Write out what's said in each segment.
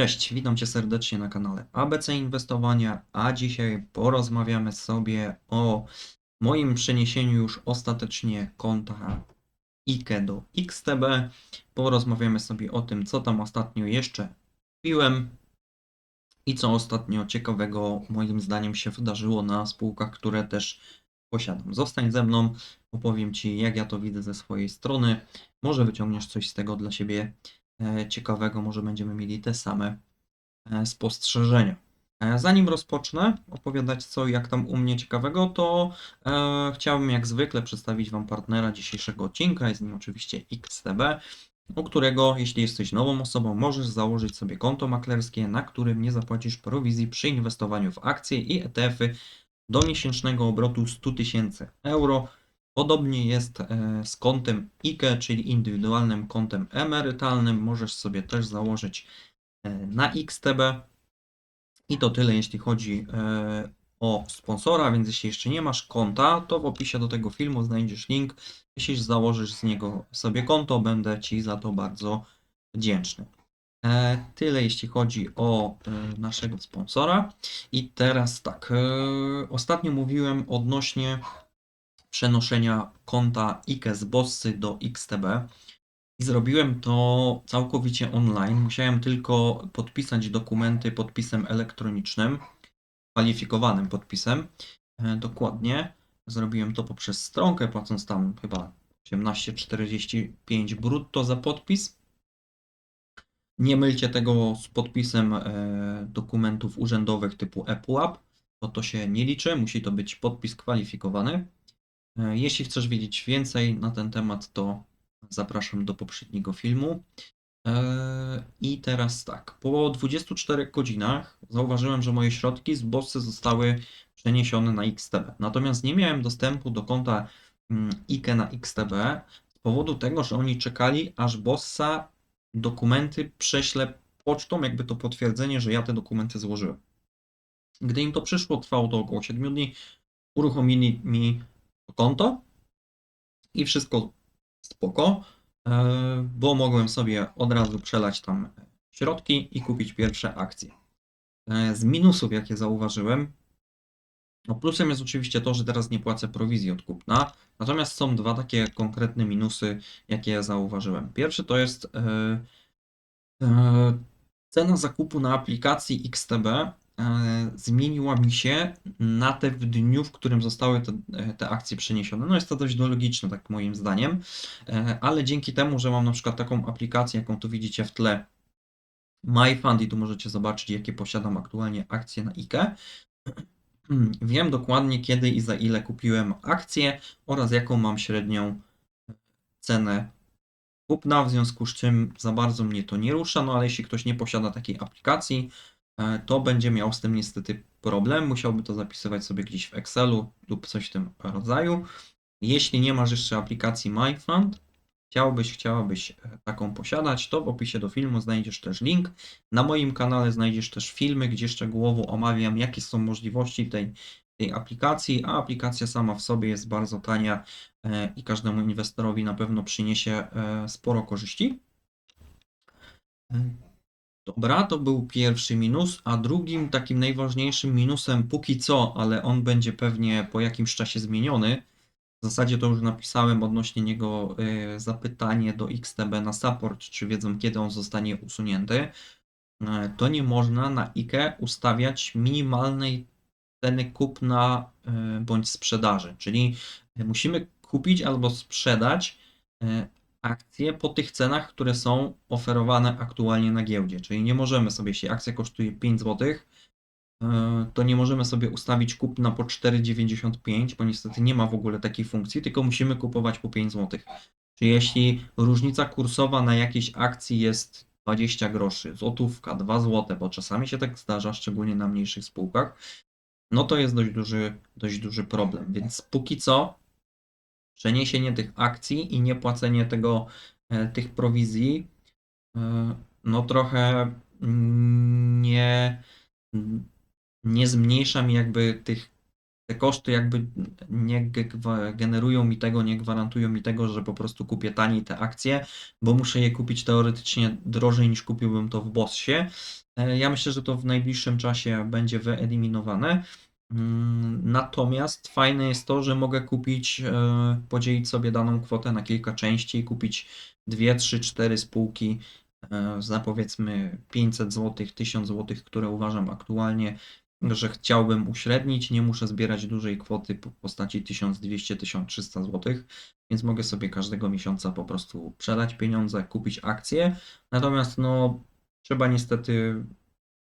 Cześć, witam Cię serdecznie na kanale ABC Inwestowania, a dzisiaj porozmawiamy sobie o moim przeniesieniu już ostatecznie konta IKE do XTB. Porozmawiamy sobie o tym, co tam ostatnio jeszcze piłem i co ostatnio ciekawego moim zdaniem się wydarzyło na spółkach, które też posiadam. Zostań ze mną, opowiem Ci, jak ja to widzę ze swojej strony. Może wyciągniesz coś z tego dla siebie ciekawego, może będziemy mieli te same e, spostrzeżenia. E, Zanim rozpocznę opowiadać co i jak tam u mnie ciekawego, to e, chciałbym jak zwykle przedstawić Wam partnera dzisiejszego odcinka, jest nim oczywiście XTB, u którego jeśli jesteś nową osobą, możesz założyć sobie konto maklerskie, na którym nie zapłacisz prowizji przy inwestowaniu w akcje i ETF-y do miesięcznego obrotu 100 tysięcy euro. Podobnie jest e, z kontem IKE, czyli indywidualnym kontem emerytalnym. Możesz sobie też założyć e, na XTB. I to tyle, jeśli chodzi e, o sponsora, więc jeśli jeszcze nie masz konta, to w opisie do tego filmu znajdziesz link. Jeśli założysz z niego sobie konto, będę Ci za to bardzo wdzięczny. Tyle jeśli chodzi o naszego sponsora. I teraz tak, ostatnio mówiłem odnośnie przenoszenia konta IKE z Bossy do XTB. I zrobiłem to całkowicie online. Musiałem tylko podpisać dokumenty podpisem elektronicznym, kwalifikowanym podpisem. E, Dokładnie. Zrobiłem to poprzez stronkę, płacąc tam chyba 18,45 brutto za podpis. Nie mylcie tego z podpisem e, dokumentów urzędowych typu ePUAP, bo to się nie liczy, musi to być podpis kwalifikowany. E, Jeśli chcesz wiedzieć więcej na ten temat, to zapraszam do poprzedniego filmu. E, I teraz tak, po 24 godzinach zauważyłem, że moje środki z Bossy zostały przeniesione na XTB. Natomiast nie miałem dostępu do konta mm, IKE na XTB z powodu tego, że oni czekali, aż Bossa dokumenty prześlę pocztą, jakby to potwierdzenie, że ja te dokumenty złożyłem. Gdy im to przyszło, trwało to około 7 dni, uruchomili mi konto i wszystko spoko, e, bo mogłem sobie od razu przelać tam środki i kupić pierwsze akcje. E, Z minusów, jakie zauważyłem, no plusem jest oczywiście to, że teraz nie płacę prowizji od kupna, natomiast są dwa takie konkretne minusy, jakie ja zauważyłem. Pierwszy to jest e, cena zakupu na aplikacji XTB zmieniła mi się na te w dniu, w którym zostały te, e, te akcje przeniesione. No jest to dość logiczne, tak moim zdaniem, e, ale dzięki temu, że mam na przykład taką aplikację, jaką tu widzicie w tle, MyFund i tu możecie zobaczyć, jakie posiadam aktualnie akcje na IKE, Wiem dokładnie kiedy i za ile kupiłem akcję oraz jaką mam średnią cenę kupna, w związku z czym za bardzo mnie to nie rusza, no ale jeśli ktoś nie posiada takiej aplikacji, e, to będzie miał z tym niestety problem, musiałby to zapisywać sobie gdzieś w Excelu lub coś w tym rodzaju. Jeśli nie masz jeszcze aplikacji MyFund, chciałbyś, chciałabyś e, taką posiadać, to w opisie do filmu znajdziesz też link. Na moim kanale znajdziesz też filmy, gdzie szczegółowo omawiam, jakie są możliwości tej, tej aplikacji, a aplikacja sama w sobie jest bardzo tania e, i każdemu inwestorowi na pewno przyniesie e, sporo korzyści. E, Dobra, to był pierwszy minus, a drugim takim najważniejszym minusem póki co, ale on będzie pewnie po jakimś czasie zmieniony, w zasadzie to już napisałem odnośnie niego y, zapytanie do XTB na support, czy wiedzą kiedy on zostanie usunięty. Y, To nie można na IKE ustawiać minimalnej ceny kupna y, bądź sprzedaży, czyli musimy kupić albo sprzedać akcje po tych cenach, które są oferowane aktualnie na giełdzie. Czyli nie możemy sobie, jeśli akcja kosztuje 5 zł, E, to nie możemy sobie ustawić kupna po 4,95, bo niestety nie ma w ogóle takiej funkcji, tylko musimy kupować po 5 zł. Czyli jeśli różnica kursowa na jakiejś akcji jest 20 groszy, złotówka, 2 zł, bo czasami się tak zdarza, szczególnie na mniejszych spółkach, no to jest dość duży, dość duży problem. Więc póki co przeniesienie tych akcji i nie płacenie tego, e, tych prowizji, e, no trochę nie nie zmniejsza mi jakby tych te koszty jakby nie ge- generują mi tego, nie gwarantują mi tego, że po prostu kupię taniej te akcje, bo muszę je kupić teoretycznie drożej niż kupiłbym to w Bossie. E, Ja myślę, że to w najbliższym czasie będzie wyeliminowane. Mm, Natomiast fajne jest to, że mogę kupić, e, podzielić sobie daną kwotę na kilka części i kupić dwie, trzy, cztery spółki e, za powiedzmy 500 zł, 1000 zł, które uważam aktualnie, że chciałbym uśrednić. Nie muszę zbierać dużej kwoty w postaci 1200-1300 zł, więc mogę sobie każdego miesiąca po prostu przelać pieniądze, kupić akcje. Natomiast no, trzeba niestety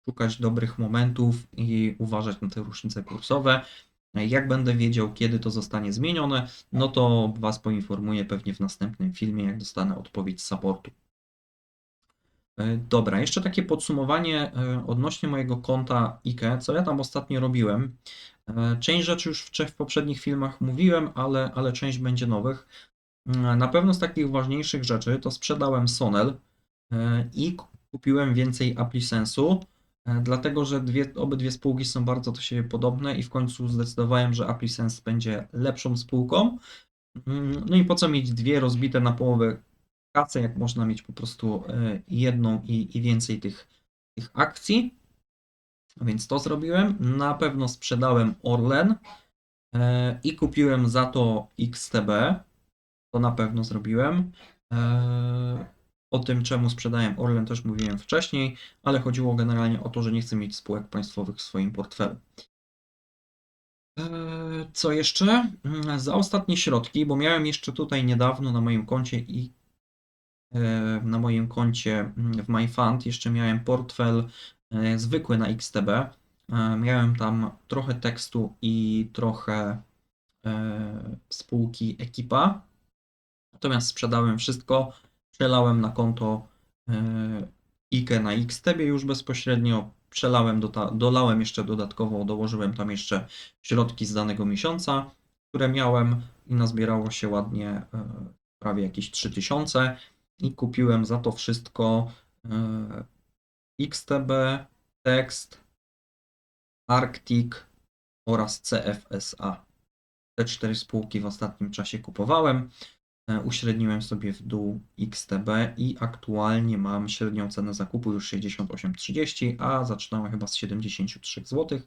szukać dobrych momentów i uważać na te różnice kursowe. Jak będę wiedział, kiedy to zostanie zmienione, no to Was poinformuję pewnie w następnym filmie, jak dostanę odpowiedź z supportu. E, Dobra, jeszcze takie podsumowanie e, odnośnie mojego konta IKE, co ja tam ostatnio robiłem. E, Część rzeczy już w, w poprzednich filmach mówiłem, ale, ale część będzie nowych. Na pewno z takich ważniejszych rzeczy to sprzedałem Sonel i kupiłem więcej AppLicensu, e, dlatego że dwie, obydwie spółki są bardzo do siebie podobne i w końcu zdecydowałem, że AppLicense będzie lepszą spółką. Mm, No i po co mieć dwie rozbite na połowę kasę, jak można mieć po prostu e, jedną i, i więcej tych, tych akcji. Więc to zrobiłem. Na pewno sprzedałem Orlen e, i kupiłem za to XTB. To na pewno zrobiłem. O tym, czemu sprzedałem Orlen, też mówiłem wcześniej, ale chodziło generalnie o to, że nie chcę mieć spółek państwowych w swoim portfelu. E, Co jeszcze? Mm, Za ostatnie środki, bo miałem jeszcze tutaj niedawno na moim koncie i e, na moim koncie mm, w MyFund jeszcze miałem portfel e, zwykły na XTB. Miałem tam trochę tekstu i trochę spółki Ekipa. Natomiast sprzedałem wszystko, przelałem na konto IKE na XTB już bezpośrednio, przelałem, do, dolałem jeszcze dodatkowo, dołożyłem tam jeszcze środki z danego miesiąca, które miałem i nazbierało się ładnie e, prawie jakieś 3000 i kupiłem za to wszystko e, XTB, Tekst, Arctic oraz CFSA. Te cztery spółki w ostatnim czasie kupowałem. E, Uśredniłem sobie w dół XTB i aktualnie mam średnią cenę zakupu już 68,30, a zaczynałem chyba z 73 zł.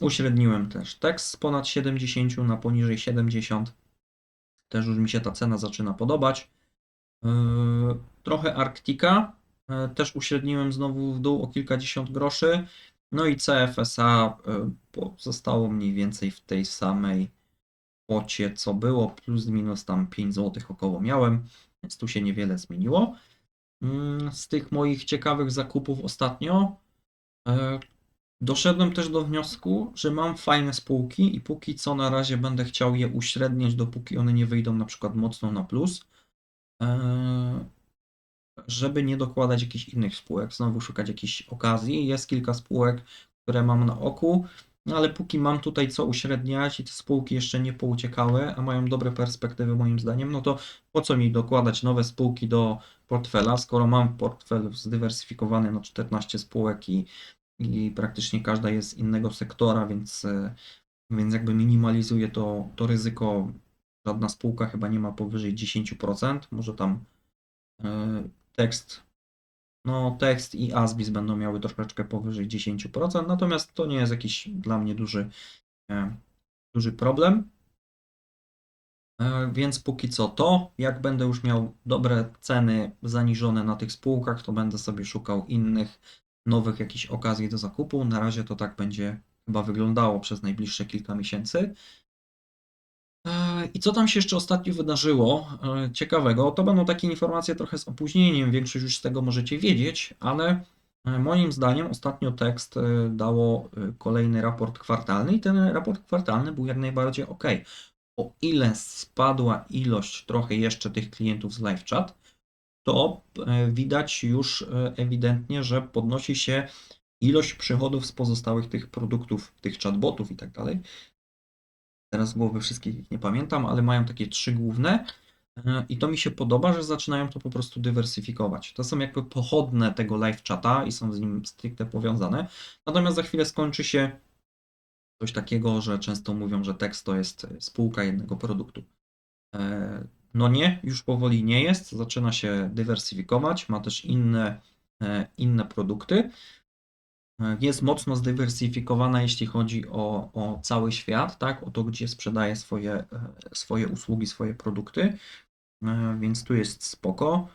Uśredniłem też tekst z ponad 70 na poniżej 70. Też już mi się ta cena zaczyna podobać. Yy, Trochę Arktika. yy, Też uśredniłem znowu w dół o kilkadziesiąt groszy. No i CFSA pozostało mniej więcej w tej samej kwocie, co było, plus minus tam 5 zł około miałem, więc tu się niewiele zmieniło. Mm, Z tych moich ciekawych zakupów ostatnio e, doszedłem też do wniosku, że mam fajne spółki i póki co na razie będę chciał je uśredniać, dopóki one nie wyjdą na przykład mocno na plus, e, żeby nie dokładać jakichś innych spółek, znowu szukać jakichś okazji. Jest kilka spółek, które mam na oku, no ale póki mam tutaj co uśredniać i te spółki jeszcze nie pouciekały, a mają dobre perspektywy moim zdaniem, no to po co mi dokładać nowe spółki do portfela, skoro mam portfel zdywersyfikowany na 14 spółek i, i praktycznie każda jest z innego sektora, więc, e, więc jakby minimalizuje to, to ryzyko. Żadna spółka chyba nie ma powyżej 10%, może tam e, tekst no, tekst i Asbis będą miały troszeczkę powyżej 10%, natomiast to nie jest jakiś dla mnie duży, e, duży problem. E, Więc póki co to, jak będę już miał dobre ceny zaniżone na tych spółkach, to będę sobie szukał innych, nowych jakichś okazji do zakupu. Na razie to tak będzie chyba wyglądało przez najbliższe kilka miesięcy. I co tam się jeszcze ostatnio wydarzyło e, ciekawego? To będą takie informacje trochę z opóźnieniem, większość już z tego możecie wiedzieć, ale e, moim zdaniem ostatnio tekst e, dało kolejny raport kwartalny i ten raport kwartalny był jak najbardziej ok. O ile spadła ilość trochę jeszcze tych klientów z LiveChat, to e, widać już ewidentnie, że podnosi się ilość przychodów z pozostałych tych produktów, tych chatbotów i tak dalej. Teraz głowy wszystkich ich nie pamiętam, ale mają takie trzy główne. e, I to mi się podoba, że zaczynają to po prostu dywersyfikować. To są jakby pochodne tego live chata i są z nim stricte powiązane. Natomiast za chwilę skończy się coś takiego, że często mówią, że tekst to jest spółka jednego produktu. E, No nie, już powoli nie jest, zaczyna się dywersyfikować, ma też inne, e, inne produkty. E, Jest mocno zdywersyfikowana, jeśli chodzi o, o cały świat, tak? O to, gdzie sprzedaje swoje, e, swoje usługi, swoje produkty. E, Więc tu jest spoko.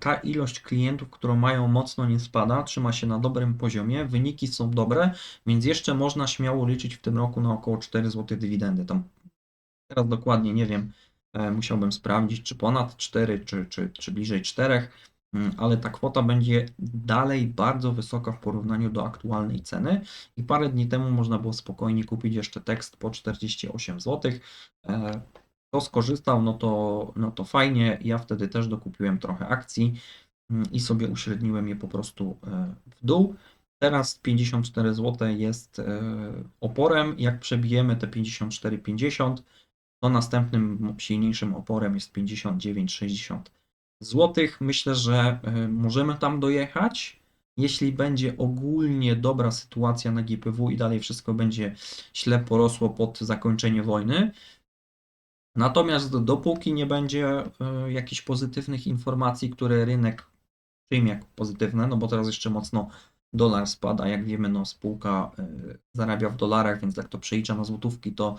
Ta ilość klientów, którą mają, mocno nie spada, trzyma się na dobrym poziomie, wyniki są dobre, więc jeszcze można śmiało liczyć w tym roku na około 4 zł dywidendy. Tam teraz dokładnie nie wiem, musiałbym sprawdzić, czy ponad 4, czy, czy, czy bliżej 4, mm, ale ta kwota będzie dalej bardzo wysoka w porównaniu do aktualnej ceny i parę dni temu można było spokojnie kupić jeszcze tekst po 48 zł. E, Kto skorzystał, no to, no to fajnie. Ja wtedy też dokupiłem trochę akcji mm, i sobie uśredniłem je po prostu e, w dół. Teraz 54 zł jest e, oporem. Jak przebijemy te 54,50, to następnym silniejszym oporem jest 59,60 zł. Myślę, że e, możemy tam dojechać. Jeśli będzie ogólnie dobra sytuacja na GPW i dalej wszystko będzie ślepo rosło pod zakończenie wojny, Natomiast dopóki nie będzie e, jakichś pozytywnych informacji, które rynek przyjmie jako pozytywne, no bo teraz jeszcze mocno dolar spada, jak wiemy, no spółka e, zarabia w dolarach, więc jak to przelicza na złotówki, to,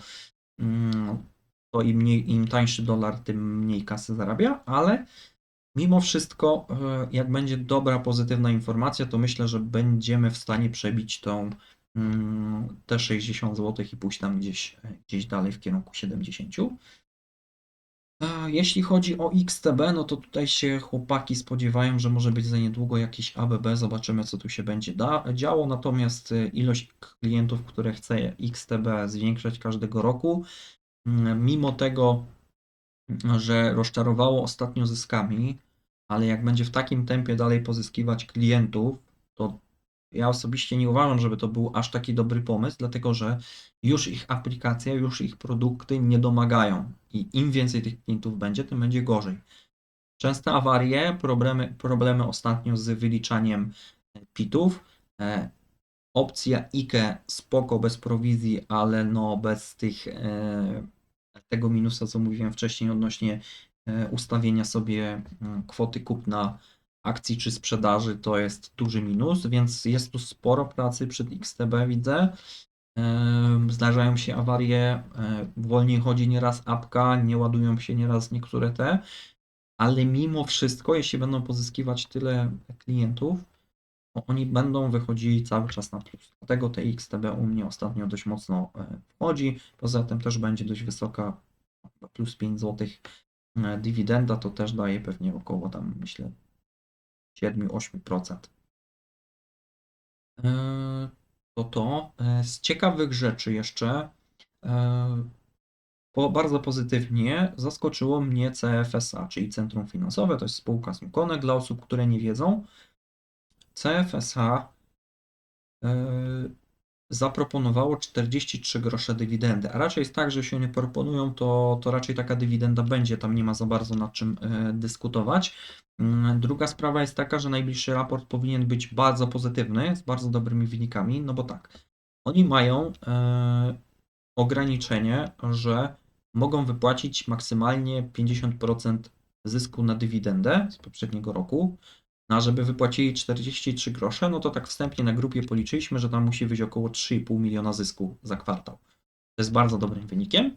mm, to im, mniej, im tańszy dolar, tym mniej kasy zarabia, ale mimo wszystko, e, jak będzie dobra, pozytywna informacja, to myślę, że będziemy w stanie przebić tą mm, te 60 zł i pójść tam gdzieś, gdzieś dalej w kierunku 70. A Jeśli chodzi o XTB, no to tutaj się chłopaki spodziewają, że może być za niedługo jakiś ABB, zobaczymy co tu się będzie da, działo, natomiast y, ilość klientów, które chce XTB zwiększać każdego roku, mm, mimo tego, że rozczarowało ostatnio zyskami, ale jak będzie w takim tempie dalej pozyskiwać klientów, to ja osobiście nie uważam, żeby to był aż taki dobry pomysł, dlatego że już ich aplikacje, już ich produkty nie domagają i im więcej tych klientów będzie, tym będzie gorzej. Częste awarie, problemy, problemy ostatnio z wyliczaniem pitów. E, opcja IKE spoko bez prowizji, ale no bez tych e, tego minusa, co mówiłem wcześniej odnośnie e, ustawienia sobie mm, kwoty kupna akcji czy sprzedaży, to jest duży minus, więc jest tu sporo pracy przed XTB, widzę. Zdarzają się awarie, e, wolniej chodzi nieraz apka, nie ładują się nieraz niektóre te, ale mimo wszystko, jeśli będą pozyskiwać tyle klientów, oni będą wychodzili cały czas na plus. Dlatego te XTB u mnie ostatnio dość mocno e, wchodzi. Poza tym też będzie dość wysoka, plus 5 zł dywidenda, to też daje pewnie około tam, myślę, 7-8%. Eee, To to. E, Z ciekawych rzeczy jeszcze, e, po, bardzo pozytywnie zaskoczyło mnie CFSA, czyli Centrum Finansowe, to jest spółka z. Dla osób, które nie wiedzą, CFSA e, zaproponowało 43 grosze dywidendy, a raczej jest tak, że się nie proponują, to, to raczej taka dywidenda będzie, tam nie ma za bardzo nad czym e, dyskutować. Mm, Druga sprawa jest taka, że najbliższy raport powinien być bardzo pozytywny, z bardzo dobrymi wynikami, no bo tak, oni mają e, ograniczenie, że mogą wypłacić maksymalnie 50% zysku na dywidendę z poprzedniego roku. No a żeby wypłacili 43 grosze, no to tak wstępnie na grupie policzyliśmy, że tam musi być około 3,5 miliona zysku za kwartał. To jest bardzo dobrym wynikiem.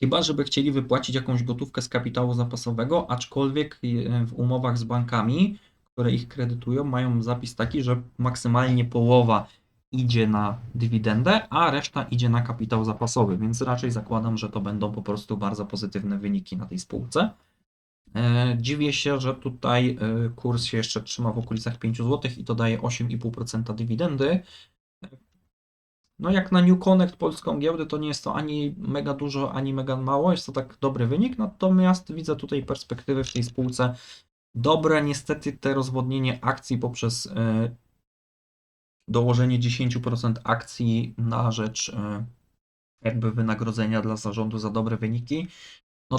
Chyba, żeby chcieli wypłacić jakąś gotówkę z kapitału zapasowego, aczkolwiek e, w umowach z bankami, które ich kredytują, mają zapis taki, że maksymalnie połowa idzie na dywidendę, a reszta idzie na kapitał zapasowy, więc raczej zakładam, że to będą po prostu bardzo pozytywne wyniki na tej spółce. E, Dziwię się, że tutaj e, kurs się jeszcze trzyma w okolicach 5 zł i to daje 8,5% dywidendy. No jak na New Connect polską giełdę to nie jest to ani mega dużo, ani mega mało, jest to tak dobry wynik, natomiast widzę tutaj perspektywy w tej spółce dobre. Niestety te rozwodnienie akcji poprzez e, dołożenie 10% akcji na rzecz jakby wynagrodzenia dla zarządu za dobre wyniki, no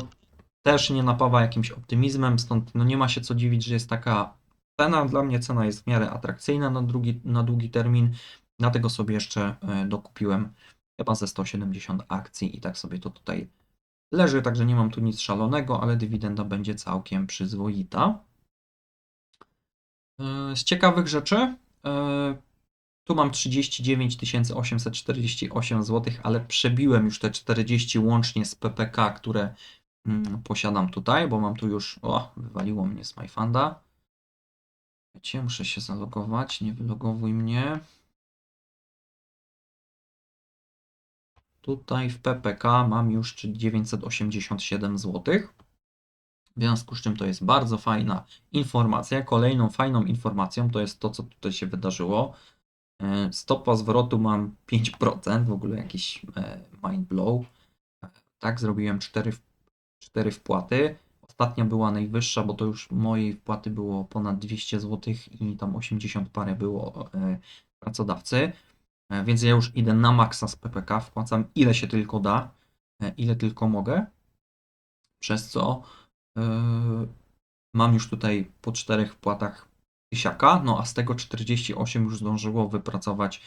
też nie napawa jakimś optymizmem, stąd no nie ma się co dziwić, że jest taka cena. Dla mnie cena jest w miarę atrakcyjna na, drugi, na długi termin. Dlatego sobie jeszcze e, dokupiłem chyba ze 170 akcji i tak sobie to tutaj leży, także nie mam tu nic szalonego, ale dywidenda będzie całkiem przyzwoita. E, Z ciekawych rzeczy, e, tu mam 39 848 zł, ale przebiłem już te 40 łącznie z PPK, które posiadam tutaj, bo mam tu już, o, wywaliło mnie z MyFunda. Wiecie, muszę się zalogować, nie wylogowuj mnie. Tutaj w PPK mam już 987 zł. W związku z czym to jest bardzo fajna informacja. Kolejną fajną informacją to jest to, co tutaj się wydarzyło. E, Stopa zwrotu mam 5%, w ogóle jakiś e, mind blow. E, Tak, zrobiłem 4, 4 wpłaty. Ostatnia była najwyższa, bo to już mojej wpłaty było ponad 200 zł i tam 80 parę było e, pracodawcy. E, Więc ja już idę na maksa z PPK, wpłacam ile się tylko da, e, ile tylko mogę. Przez co mam już tutaj po czterech wpłatach tysiaka, no a z tego 48 już zdążyło wypracować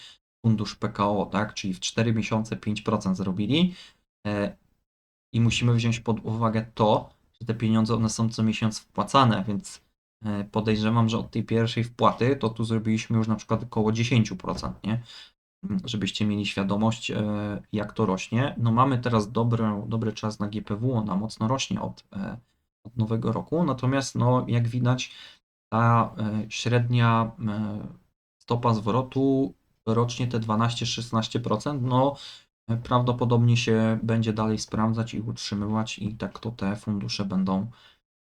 fundusz PKO, tak? Czyli w 4 miesiące 5% zrobili. I musimy wziąć pod uwagę to, że te pieniądze one są co miesiąc wpłacane, więc e, podejrzewam, że od tej pierwszej wpłaty to tu zrobiliśmy już na przykład około 10%, nie? Mm, Żebyście mieli świadomość, e, jak to rośnie. No mamy teraz dobry, dobry czas na GPW, ona mocno rośnie od, e, od nowego roku, natomiast no, jak widać, ta średnia stopa zwrotu rocznie te 12-16%, no prawdopodobnie się będzie dalej sprawdzać i utrzymywać i tak to te fundusze będą,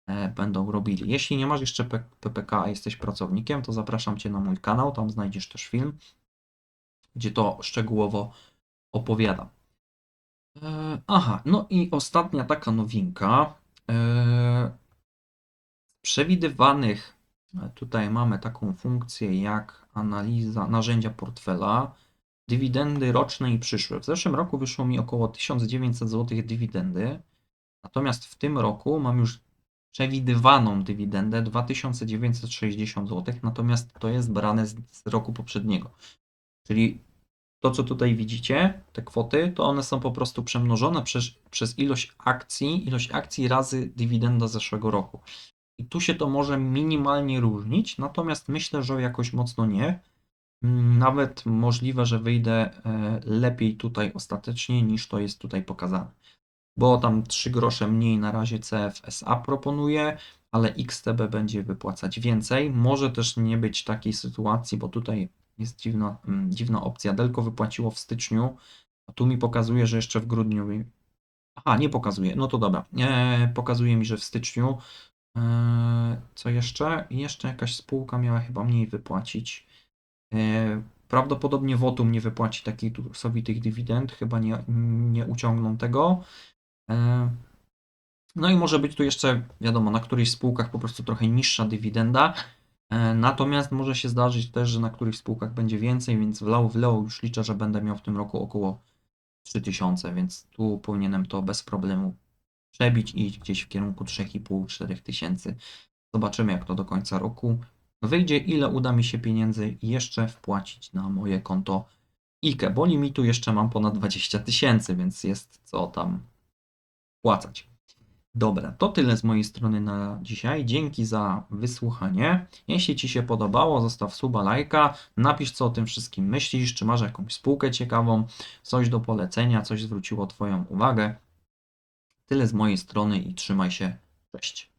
e, będą robili. Jeśli nie masz jeszcze PPK, a jesteś pracownikiem, to zapraszam Cię na mój kanał, tam znajdziesz też film, gdzie to szczegółowo opowiadam. E, Aha, no i ostatnia taka nowinka. E, przewidywanych, tutaj mamy taką funkcję jak analiza narzędzia portfela, dywidendy roczne i przyszłe. W zeszłym roku wyszło mi około 1900 zł dywidendy, natomiast w tym roku mam już przewidywaną dywidendę 2960 zł, natomiast to jest brane z, z roku poprzedniego. Czyli to, co tutaj widzicie, te kwoty, to one są po prostu przemnożone przez, przez ilość akcji, ilość akcji razy dywidenda zeszłego roku. I tu się to może minimalnie różnić, natomiast myślę, że jakoś mocno nie. Nawet możliwe, że wyjdę e, lepiej tutaj ostatecznie niż to jest tutaj pokazane. Bo tam 3 grosze mniej na razie CFSA proponuje, ale XTB będzie wypłacać więcej. Może też nie być takiej sytuacji, bo tutaj jest dziwna, mm, dziwna opcja. Delco wypłaciło w styczniu, a tu mi pokazuje, że jeszcze w grudniu. Aha, nie pokazuje. No to dobra. E, pokazuje mi, że w styczniu. E, co jeszcze? Jeszcze jakaś spółka miała chyba mniej wypłacić. E, prawdopodobnie Votum nie wypłaci takich sowitych dywidend, chyba nie, nie uciągną tego. E, no i może być tu jeszcze, wiadomo, na którychś spółkach po prostu trochę niższa dywidenda. E, Natomiast może się zdarzyć też, że na których spółkach będzie więcej, więc w low, w low już liczę, że będę miał w tym roku około 3000, więc tu powinienem to bez problemu przebić i iść gdzieś w kierunku 3,5-4 tysięcy. Zobaczymy, jak to do końca roku wyjdzie, ile uda mi się pieniędzy jeszcze wpłacić na moje konto IKE, bo limitu jeszcze mam ponad 20 tysięcy, więc jest co tam płacać. Dobra, to tyle z mojej strony na dzisiaj. Dzięki za wysłuchanie. Jeśli Ci się podobało, zostaw suba, lajka, napisz co o tym wszystkim myślisz, czy masz jakąś spółkę ciekawą, coś do polecenia, coś zwróciło Twoją uwagę. Tyle z mojej strony i trzymaj się. Cześć.